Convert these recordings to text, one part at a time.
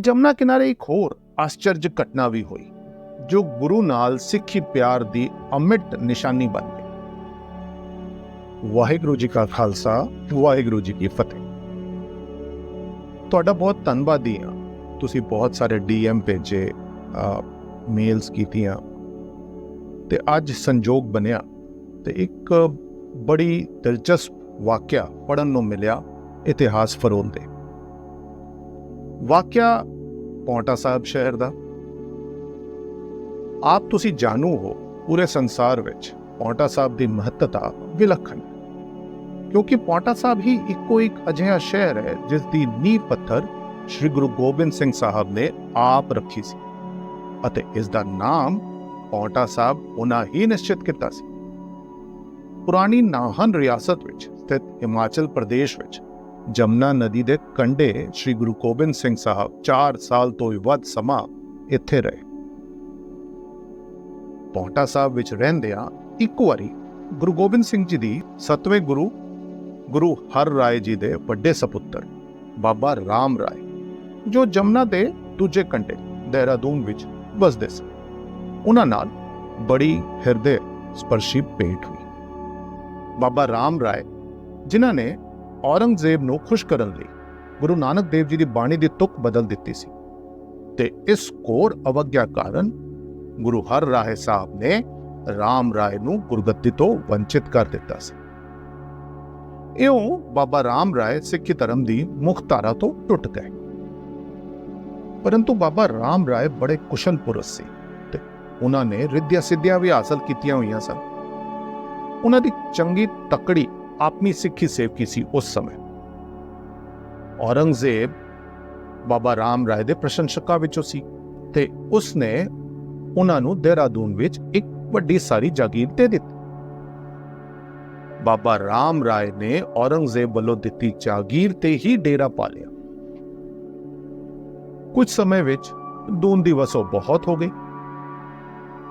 ਜਮਨਾ ਕਿਨਾਰੇ ਇੱਕ ਹੋਰ ਆਸ਼ਚਰਜ ਘਟਨਾ ਵੀ ਹੋਈ, ਜੋ ਗੁਰੂ ਨਾਲ ਸਿੱਖੀ ਪਿਆਰ ਦੀ ਅਮਿਟ ਨਿਸ਼ਾਨੀ ਬਣ ਗਈ। ਵਾਹਿਗੁਰੂ ਜੀ ਕਾ ਖਾਲਸਾ, ਵਾਹਿਗੁਰੂ ਜੀ ਕੀ ਫਤਿਹ। ਤੁਹਾਡਾ ਬਹੁਤ ਧੰਨਵਾਦੀ ਹਾਂ। ਤੁਸੀਂ ਬਹੁਤ ਸਾਰੇ ਡੀਐਮ ਭੇਜੇ ਮੇਲਸ ਕੀਤੀਆਂ। ਤੇ ਅੱਜ ਸੰਜੋਗ ਬਣਿਆ ਤੇ ਇੱਕ ਬੜੀ ਦਿਲਚਸਪ ਵਾਕਿਆ ਪੜਨ ਨੂੰ ਮਿਲਿਆ ਇਤਿਹਾਸ ਫਰੋਲ ਦੇ ਵਾਕਿਆ ਪੌਂਟਾ ਸਾਹਿਬ ਸ਼ਹਿਰ ਦਾ? ਆਪ ਤੁਸੀਂ ਜਾਣੂ ਹੋ ਪੂਰੇ ਸੰਸਾਰ ਵਿੱਚ ਪੌਂਟਾ ਸਾਹਿਬ ਦੀ ਮਹੱਤਤਾ ਵਿਲੱਖਣ। ਹੈ ਕਿਉਂਕਿ ਪੌਂਟਾ ਸਾਹਿਬ ਹੀ ਇੱਕੋ ਇੱਕ ਅਜਿਹਾ ਸ਼ਹਿਰ ਹੈ ਜਿਸ ਦੀ ਨੀਂਹ ਪੱਥਰ ਸ੍ਰੀ ਗੁਰੂ ਗੋਬਿੰਦ ਸਿੰਘ ਸਾਹਿਬ ਨੇ ਆਪ ਰੱਖੀ ਸੀ ਅਤੇ ਇਸ ਦਾ ਨਾਮ ਪੌਂਟਾ ਸਾਹਿਬ ਉਹਨਾਂ ਹੀ ਨਿਸ਼ਚਿਤ ਕੀਤਾ ਸੀ। ਪੁਰਾਣੀ ਨਾਹਨ ਰਿਆਸਤ ਵਿੱਚ ਸਥਿਤ ਹਿਮਾਚਲ ਪ੍ਰਦੇਸ਼ ਵਿੱਚ ਜਮਨਾ ਨਦੀ ਦੇ ਕੰਢੇ ਸ੍ਰੀ ਗੁਰੂ ਗੋਬਿੰਦ ਸਿੰਘ ਸਾਹਿਬ 4 ਸਾਲ ਤੋਂ ਵੀ ਵੱਧ ਸਮਾਂ ਇੱਥੇ ਰਹੇ। ਪੌਂਟਾ ਸਾਹਿਬ ਵਿੱਚ ਰਹਿੰਦਿਆਂ ਇੱਕ ਵਾਰੀ ਗੁਰੂ ਗੋਬਿੰਦ ਸਿੰਘ ਜੀ ਦੀ ਸਤਵੇਂ ਗੁਰੂ ਗੁਰੂ ਹਰ ਰਾਏ ਜੀ ਦੇ ਵੱਡੇ ਸਪੁੱਤਰ, ਬਾਬਾ ਰਾਮ ਰਾਏ, ਜੋ ਜਮਨਾ ਦੇ ਦੂਜੇ ਕੰਢੇ ਦੇਹਰਾਦੂਨ ਵਿੱਚ ਵਸਦੇ ਸਨ। ਉਹਨਾਂ ਨਾਲ ਬੜੀ ਹਿਰਦੇ ਸਪਰਸ਼ੀ ਭੇਟ ਹੋਈ। ਬਾਬਾ ਰਾਮ ਰਾਏ, ਜਿਨ੍ਹਾਂ ਨੇ ਔਰੰਗਜ਼ੇਬ ਨੂੰ ਖੁਸ਼ ਕਰਨ ਲਈ ਗੁਰੂ ਨਾਨਕ ਦੇਵ ਜੀ ਦੀ ਬਾਣੀ ਦੀ ਤੁਕ ਬਦਲ ਦਿੱਤੀ ਸੀ ਤੇ ਇਸ ਕੋਰ ਅਵਗਿਆ ਕਾਰਨ ਗੁਰੂ ਹਰ ਰਾਏ ਸਾਹਿਬ ਨੇ ਰਾਮ ਰਾਏ ਨੂੰ ਗੁਰਗੱਦੀ ਤੋਂ ਵੰਚਿਤ ਕਰ ਦਿੱਤਾ ਸੀ। ਇਉਂ ਬਾਬਾ ਰਾਮ ਰਾਏ ਸਿੱਖੀ ਧਰਮ ਦੀ ਮੁੱਖ ਧਾਰਾ ਤੋਂ ਟੁੱਟ ਗਏ। ਪਰੰਤੂ ਬਾਬਾ ਰਾਮ ਰਾਏ ਬੜੇ ਕੁਸ਼ਲ ਪੁਰਸ਼ ਸੀ ਤੇ ਉਹਨਾਂ ਨੇ ਰਿੱਧਿਆ ਸਿੱਧੀਆਂ ਵੀ ਹਾਸਲ ਕੀਤੀਆਂ ਹੋਈਆਂ ਸਨ। ਉਹਨਾਂ ਦੀ ਚੰਗੀ ਤਕੜੀ ਆਪਣੀ ਸਿੱਖੀ ਸੇਵਕੀ ਸੀ ਉਸ ਸਮੇਂ। ਔਰੰਗਜ਼ੇਬ ਬਾਬਾ ਰਾਮ ਰਾਏ ਦੇ ਪ੍ਰਸ਼ੰਸਕਾਂ ਵਿੱਚੋਂ ਸੀ ਤੇ ਉਸ ਉਹਨਾਂ ਨੂੰ ਦੇਹਰਾਦੂਨ ਵਿੱਚ ਇੱਕ ਵੱਡੀ ਸਾਰੀ ਜਾਗੀਰ ਦੇ ਦਿੱਤੀ। ਬਾਬਾ ਰਾਮ ਰਾਏ ਨੇ ਔਰੰਗਜ਼ੇਬ ਵੱਲੋਂ ਦਿੱਤੀ ਜਾਗੀਰ ਤੇ ਹੀ ਡੇਰਾ ਪਾ ਲਿਆ ਕੁਝ ਸਮੇਂ ਵਿੱਚ ਦੂਨ ਦੀ ਵਸੋਂ ਬਹੁਤ ਹੋ ਗਈ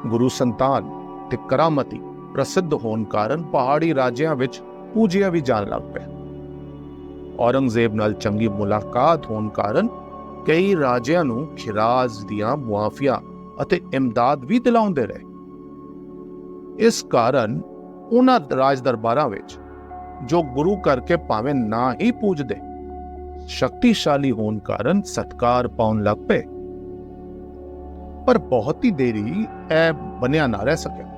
ਗੁਰੂ ਸੰਤਾਨ ਤੇ ਕਰਾਮਤੀ ਪ੍ਰਸਿੱਧ ਹੋਣ ਕਾਰਨ ਪਹਾੜੀ ਰਾਜਿਆਂ ਵਿੱਚ ਪੂਜਿਆ ਵੀ ਜਾਣ ਲੱਗ ਪਿਆ ਔਰੰਗਜ਼ੇਬ ਨਾਲ ਚੰਗੀ ਮੁਲਾਕਾਤ ਹੋਣ ਕਾਰਨ ਕਈ ਰਾਜਿਆਂ ਨੂੰ ਖਿਰਾਜ਼ ਦੀਆਂ ਮੁਆਫੀਆਂ ਅਤੇ ਇਮਦਾਦ ਵੀ ਦਿਲਾਉਂਦੇ ਰਹੇ। ਇਸ ਕਾਰਨ ਉਹਨਾਂ ਰਾਜ ਦਰਬਾਰਾਂ ਵਿੱਚ ਜੋ ਗੁਰੂ ਕਰਕੇ ਭਾਵੇਂ ਨਾ ਹੀ ਪੂਜਦੇ, ਸ਼ਕਤੀਸ਼ਾਲੀ ਹੋਣ ਕਾਰਨ ਸਤਕਾਰ ਪਾਉਣ ਲੱਗ ਪਏ। ਪਰ ਬਹੁਤੀ ਦੇਰੀ ਇਹ ਬਣਿਆ ਨਾ ਰਹਿ ਸਕਿਆ।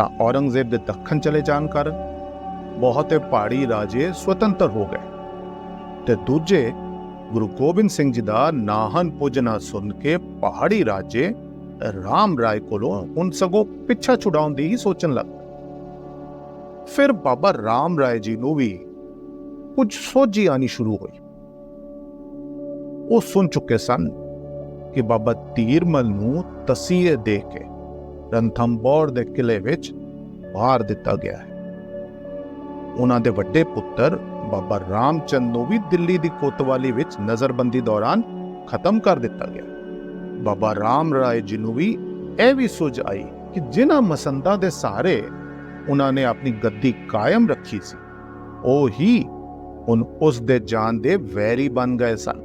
ਤਾਂ ਔਰੰਗਜ਼ੇਬ ਦੇ ਦੱਖਣ ਚਲੇ ਜਾਣ ਕਾਰਨ ਬਹੁਤੇ ਪਹਾੜੀ ਰਾਜੇ ਸੁਤੰਤਰ ਹੋ ਗਏ ਤੇ ਦੂਜੇ ਗੁਰੂ ਗੋਬਿੰਦ ਸਿੰਘ ਜੀ ਦਾ ਨਾਹਨ ਪੂਜਨਾ ਸੁਣ ਕੇ ਪਹਾੜੀ ਰਾਜੇ ਰਾਮ ਰਾਏ ਕੋਲੋਂ ਹੁਣ ਸਗੋਂ ਪਿੱਛਾ ਛੁਡਾਉਣ ਦੀ ਹੀ ਸੋਚਣ ਲੱਗ ਫਿਰ ਬਾਬਾ ਰਾਮ ਰਾਏ ਜੀ ਨੂੰ ਵੀ ਕੁਝ ਸੋਝੀ ਆਣੀ ਸ਼ੁਰੂ ਹੋਈ। ਉਹ ਸੁਣ ਚੁੱਕੇ ਸਨ ਕਿ ਬਾਬਾ ਤੀਰਮਲ ਨੂੰ ਤਸੀਹੇ ਦੇ ਕੇ ਰੰਥੰਬੋਰ ਦੇ ਕਿਲੇ ਵਿੱਚ ਮਾਰ ਦਿੱਤਾ ਗਿਆ ਹੈ। ਉਹਨਾਂ ਦੇ ਵੱਡੇ ਪੁੱਤਰ ਬਾਬਾ ਰਾਮਚੰਦ ਨੂੰ ਵੀ ਦਿੱਲੀ ਦੀ ਕੋਤਵਾਲੀ ਵਿੱਚ ਨਜ਼ਰਬੰਦੀ ਦੌਰਾਨ ਖਤਮ ਕਰ ਦਿੱਤਾ ਗਿਆ। ਬਾਬਾ ਰਾਮ ਰਾਏ ਜੀ ਨੂੰ ਵੀ ਇਹ ਵੀ ਸੁਝ ਆਈ ਕਿ ਜਿਨ੍ਹਾਂ ਮਸੰਦਾਂ ਦੇ ਸਾਰੇ ਉਹਨਾਂ ਨੇ ਆਪਣੀ ਗੱਦੀ ਕਾਇਮ ਰੱਖੀ ਸੀ, ਉਹ ਹੀ ਹੁਣ ਉਸ ਦੇ ਜਾਨ ਦੇ ਵੈਰੀ ਬਣ ਗਏ ਸਨ।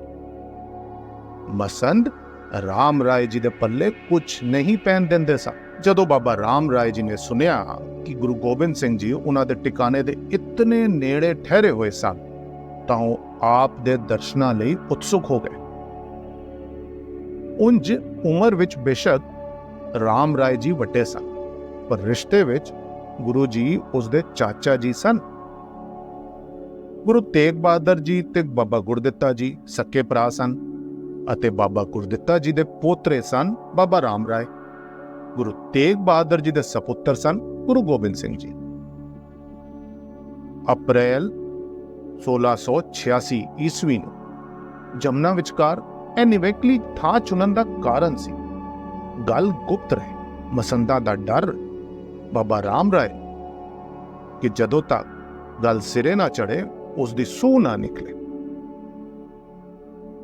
ਮਸੰਦ ਰਾਮ ਰਾਏ ਜੀ ਦੇ ਪੱਲੇ ਕੁਝ ਨਹੀਂ ਪੈਣ ਦਿੰਦੇ ਸਨ। ਜਦੋਂ ਬਾਬਾ ਰਾਮ ਰਾਏ ਜੀ ਨੇ ਸੁਨਿਆ ਕਿ ਗੁਰੂ ਗੋਬਿੰਦ ਸਿੰਘ ਜੀ ਉਹਨਾਂ ਦੇ ਟਿਕਾਣੇ ਦੇ ਇਤਨੇ ਨੇੜੇ ਠਹਿਰੇ ਹੋਏ ਸਨ, ਤਾਂ ਉਹ ਆਪ ਦੇ ਦਰਸ਼ਨਾਂ ਲਈ ਉਤਸੁਕ ਹੋ ਗਏ। ਉੰਜ ਉਮਰ ਵਿੱਚ ਬੇਸ਼ੱਕ ਰਾਮ ਰਾਏ ਜੀ ਵੱਡੇ ਸਨ, ਪਰ ਰਿਸ਼ਤੇ ਵਿੱਚ ਗੁਰੂ ਜੀ ਉਸ ਦੇ ਚਾਚਾ ਜੀ ਸਨ। ਗੁਰੂ ਤੇਗ ਬਹਾਦਰ ਜੀ ਤੇ ਬਾਬਾ ਗੁਰਦਿੱਤਾ ਜੀ ਸਕੇ ਭਰਾ ਸਨ ਅਤੇ ਬਾਬਾ ਗੁਰਦਿੱਤਾ ਜੀ ਦੇ ਪੋਤਰੇ ਸਨ ਬਾਬਾ ਰਾਮ ਰਾਏ। ਗੁਰੂ ਤੇਗ ਬਹਾਦਰ ਜੀ ਦੇ ਸਪੁੱਤਰ ਸਨ, ਗੁਰੂ ਗੋਬਿੰਦ ਸਿੰਘ ਜੀ। ਅਪ੍ਰੈਲ 1686 ਈਸਵੀ ਨੂੰ ਜਮਨਾ ਵਿਚਕਾਰ ਇਹ ਨਿਵੇਕਲੀ ਥਾਂ ਚੁਣਨ ਦਾ ਕਾਰਨ ਸੀ। ਗੱਲ ਗੁਪਤ ਰਹੇ, ਮਸੰਦਾ ਦਾ ਡਰ, ਬਾਬਾ ਰਾਮ ਰਾਏ ਕਿ ਜਦੋਂ ਤੱਕ ਗੱਲ ਸਿਰੇ ਨਾ ਚੜੇ ਉਸ ਦੀ ਸੂਹ ਨਾ ਨਿਕਲੇ।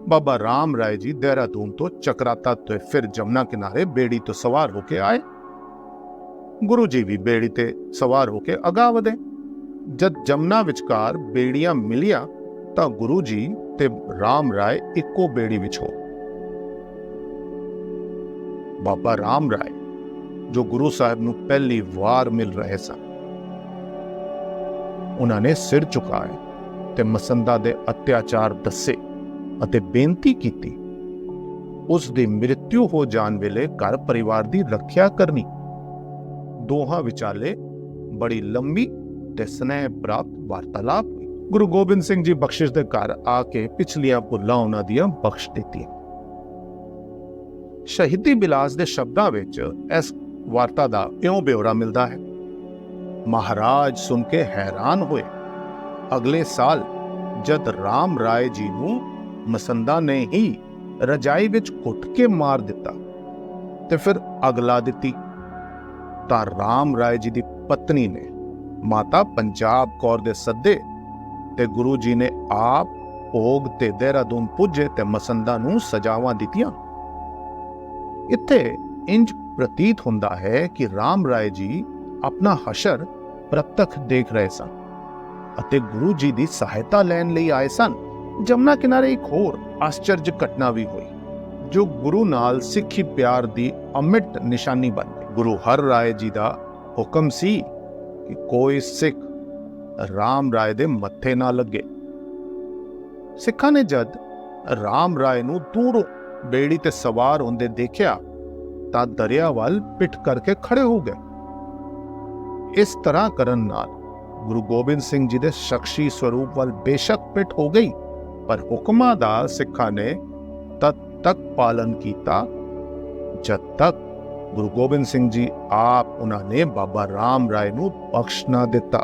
ਬਾਬਾ ਰਾਮ ਰਾਏ ਜੀ ਦੇਹਰਾਦੂਨ ਤੋਂ ਚਕਰਾਤਾ ਤੋਂ ਫਿਰ ਜਮਨਾ ਕਿਨਾਰੇ ਬੇੜੀ ਤੋਂ ਸਵਾਰ ਹੋ ਕੇ ਆਏ ਗੁਰੂ ਜੀ ਵੀ ਬੇੜੀ ਤੇ ਸਵਾਰ ਹੋ ਕੇ ਅਗਾਹ ਵਧੇ ਜਦ ਜਮਨਾ ਵਿਚਕਾਰ ਬੇੜੀਆਂ ਮਿਲੀਆਂ ਤਾਂ ਗੁਰੂ ਜੀ ਤੇ ਰਾਮ ਰਾਏ ਇੱਕੋ ਬੇੜੀ ਵਿੱਚ ਹੋ ਬਾਬਾ ਰਾਮ ਰਾਏ ਜੋ ਗੁਰੂ ਸਾਹਿਬ ਨੂੰ ਪਹਿਲੀ ਵਾਰ ਮਿਲ ਰਹੇ ਸਨ ਉਹਨਾਂ ਨੇ ਸਿਰ ਝੁਕਾਇਆ ਤੇ ਮਸੰਦਾ ਦੇ ਅਤਿਆਚਾਰ ਦੱਸੇ ਅਤੇ ਬੇਨਤੀ ਕੀਤੀ। ਉਸ ਦੀ ਮ੍ਰਿਤਿੂ ਹੋ ਜਾਣ ਵੇਲੇ ਘਰ ਪਰਿਵਾਰ ਦੀ ਰੱਖਿਆ ਕਰਨੀ। ਦੋਹਾਂ ਵਿਚਾਲੇ ਬੜੀ ਲੰਮੀ ਤੇ ਸਨੇਹ ਪ੍ਰਾਪਤ ਵਾਰਤਾਲਾਪ ਗੁਰੂ ਗੋਬਿੰਦ ਸਿੰਘ ਜੀ ਬਖਸ਼ਿਸ਼ ਦੇ ਘਰ ਆ ਕੇ ਪਿਛਲੀਆਂ ਭੁੱਲਾਂ ਉਹਨਾਂ ਦੀਆਂ ਬਖਸ਼ ਦਿੱਤੀਆਂ। ਸ਼ਹੀਦੀ ਬਿਲਾਸ ਦੇ ਸ਼ਬਦਾਂ ਵਿੱਚ ਇਸ ਵਾਰਤਾ ਦਾ ਇਉਂ ਬਿਉਰਾ ਮਿਲਦਾ ਹੈ, ਮਹਾਰਾਜ ਸੁਣ ਕੇ ਹੈਰਾਨ ਹੋਏ। ਅਗਲੇ ਸਾਲ ਜਦ ਰਾਮ ਰਾਏ ਜੀ ਨੂੰ ਮਸੰਦਾ ਨੇ ਹੀ ਰਜਾਈ ਵਿੱਚ ਘੁੱਟ ਕੇ ਮਾਰ ਦਿੱਤਾ ਤੇ ਫਿਰ ਅਗਲਾ ਦਿੱਤੀ, ਤਾਂ ਰਾਮ ਰਾਏ ਜੀ ਦੀ ਪਤਨੀ ਨੇ ਮਾਤਾ ਪੰਜਾਬ ਕੌਰ ਦੇ ਸੱਦੇ ਤੇ ਗੁਰੂ ਜੀ ਨੇ ਆਪ ਭੋਗ ਤੇ ਦੇਹਰਾਦੂਨ ਪੁੱਜੇ ਤੇ ਮਸੰਦਾ ਨੂੰ ਸਜਾਵਾਂ ਦਿੱਤੀਆਂ। ਇੱਥੇ ਇੰਜ ਪ੍ਰਤੀਤ ਹੁੰਦਾ ਹੈ ਕਿ ਰਾਮ ਰਾਏ ਜੀ ਆਪਣਾ ਹਸ਼ਰ ਪ੍ਰਤੱਖ ਦੇਖ ਰਹੇ ਸਨ ਅਤੇ ਗੁਰੂ ਜੀ ਦੀ ਸਹਾਇਤਾ ਲੈਣ ਲਈ ਆਏ ਸਨ। ਜਮਨਾ ਕਿਨਾਰੇ ਇੱਕ ਹੋਰ ਆਸ਼ਚਰਜ ਘਟਨਾ ਵੀ ਹੋਈ, ਜੋ ਗੁਰੂ ਨਾਲ ਸਿੱਖੀ ਪਿਆਰ ਦੀ ਅਮਿਟ ਨਿਸ਼ਾਨੀ ਬਣ ਗਈ। ਗੁਰੂ ਹਰ ਰਾਏ ਜੀ ਦਾ ਹੁਕਮ ਸੀ ਕਿ ਕੋਈ ਸਿੱਖ ਰਾਮ ਰਾਏ ਦੇ ਮੱਥੇ ਨਾ ਲੱਗੇ। ਸਿੱਖਾਂ ਨੇ ਜਦ ਰਾਮ ਰਾਏ ਨੂੰ ਦੂਰੋਂ ਬੇੜੀ ਤੇ ਸਵਾਰ ਹੁੰਦੇ ਦੇਖਿਆ, ਤਾਂ ਦਰਿਆ ਵੱਲ ਪਿੱਠ ਕਰਕੇ ਖੜੇ ਹੋ ਗਏ। ਇਸ ਤਰ੍ਹਾਂ ਕਰਨ ਨਾਲ ਗੁਰੂ ਗੋਬਿੰਦ ਸਿੰਘ ਜੀ ਦੇ ਸ਼ਖਸੀ ਸਰੂਪ ਵੱਲ ਬੇਸ਼ੱਕ ਪਿੱਠ ਹੋ ਗਈ। ਪਰ ਹੁਕਮਾਂ ਦਾ ਸਿੱਖਾਂ ਨੇ ਤਦ ਤੱਕ ਪਾਲਨ ਕੀਤਾ, ਜਦ ਤੱਕ ਗੁਰੂ ਗੋਬਿੰਦ ਸਿੰਘ ਜੀ ਆਪ ਉਹਨਾਂ ਨੇ ਬਾਬਾ ਰਾਮ ਰਾਏ ਨੂੰ ਬਖਸ਼ ਨਾ ਦਿੱਤਾ।